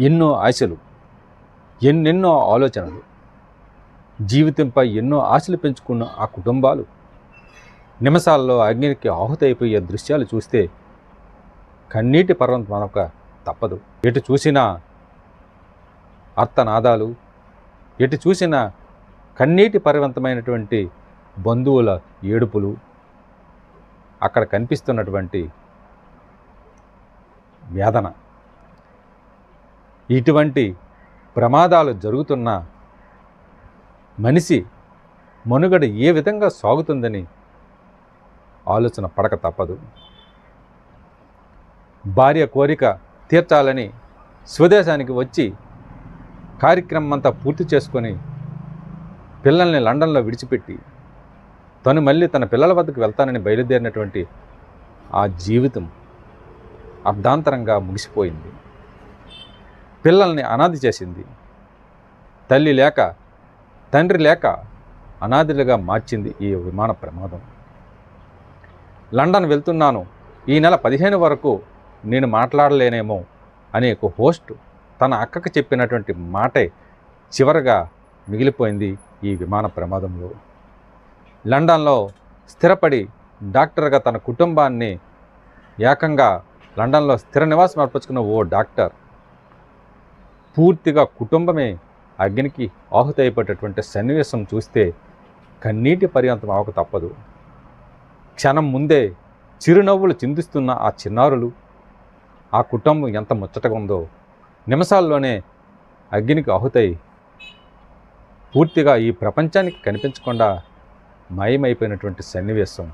ఎన్నో ఆశలు ఎన్నెన్నో ఆలోచనలు జీవితంపై ఎన్నో ఆశలు పెంచుకున్న ఆ కుటుంబాలు నిమిషాల్లో అగ్నికి ఆహుతైపోయే దృశ్యాలు చూస్తే కన్నీటి పర్వం మనక తప్పదు. ఎటు చూసినా అర్థనాదాలు ఎటు చూసినా కన్నీటి పర్వంతమైనటువంటి బంధువుల ఏడుపులు అక్కడ కనిపిస్తున్నటువంటి వేదన. ఇటువంటి ప్రమాదాలు జరుగుతున్న మనిషి మనుగడ ఏ విధంగా సాగుతుందని ఆలోచన పడక తప్పదు. భార్య కోరిక తీర్చాలని స్వదేశానికి వచ్చి కార్యక్రమం అంతా పూర్తి చేసుకొని పిల్లల్ని లండన్లో విడిచిపెట్టి తను మళ్ళీ తన పిల్లల వద్దకు వెళ్తానని బయలుదేరినటువంటి ఆ జీవితం అర్ధాంతరంగా ముగిసిపోయింది. పిల్లల్ని అనాది చేసింది. తల్లి లేక తండ్రి లేక అనాథులుగా మార్చింది ఈ విమాన ప్రమాదం. లండన్ వెళ్తున్నాను. ఈ నెల పదిహేను వరకు నేను మాట్లాడలేనేమో అనే ఒక హోస్ట్ తన అక్కకు చెప్పినటువంటి మాటే చివరగా మిగిలిపోయింది ఈ విమాన ప్రమాదంలో. లండన్లో స్థిరపడి డాక్టర్గా తన కుటుంబాన్ని ఏకంగా లండన్లో స్థిర నివాసం ఏర్పరచుకున్న ఓ డాక్టర్ పూర్తిగా కుటుంబమే అగ్నికి ఆహుతైపోయేటటువంటి సన్నివేశం చూస్తే కన్నీటి పర్యంతం అవక తప్పదు. క్షణం ముందే చిరునవ్వులు చిందిస్తున్న ఆ చిన్నారులు ఆ కుటుంబం ఎంత ముచ్చటగా ఉందో నిమిషాల్లోనే అగ్నికి ఆహుతై పూర్తిగా ఈ ప్రపంచానికి కనిపించకుండా మాయమైపోయినటువంటి సన్నివేశం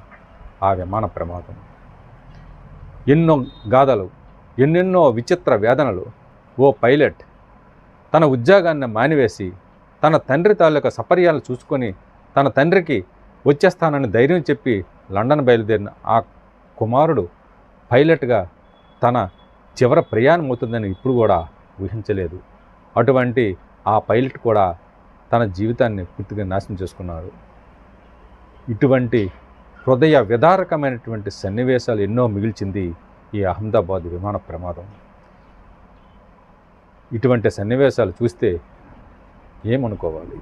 ఆ విమాన ప్రమాదం. ఎన్నో గాథలు ఎన్నెన్నో విచిత్ర వేదనలు ఓ పైలట్ తన ఉద్యోగాన్ని మానివేసి తన తండ్రి తాలూకా సపర్యాలు చూసుకొని తన తండ్రికి వచ్చేస్తానని ధైర్యం చెప్పి లండన్ బయలుదేరిన ఆ కుమారుడు పైలట్గా తన చివర ప్రయాణం అవుతుందని ఇప్పుడు కూడా ఊహించలేదు. అటువంటి ఆ పైలట్ కూడా తన జీవితాన్ని పూర్తిగా నాశనం చేసుకున్నారు ఇటువంటి హృదయ విదారకమైనటువంటి సన్నివేశాలు ఎన్నో మిగిల్చింది ఈ అహ్మదాబాద్ విమాన ప్రమాదం. ఇటువంటి సన్నివేశాలు చూస్తే ఏమనుకోవాలి?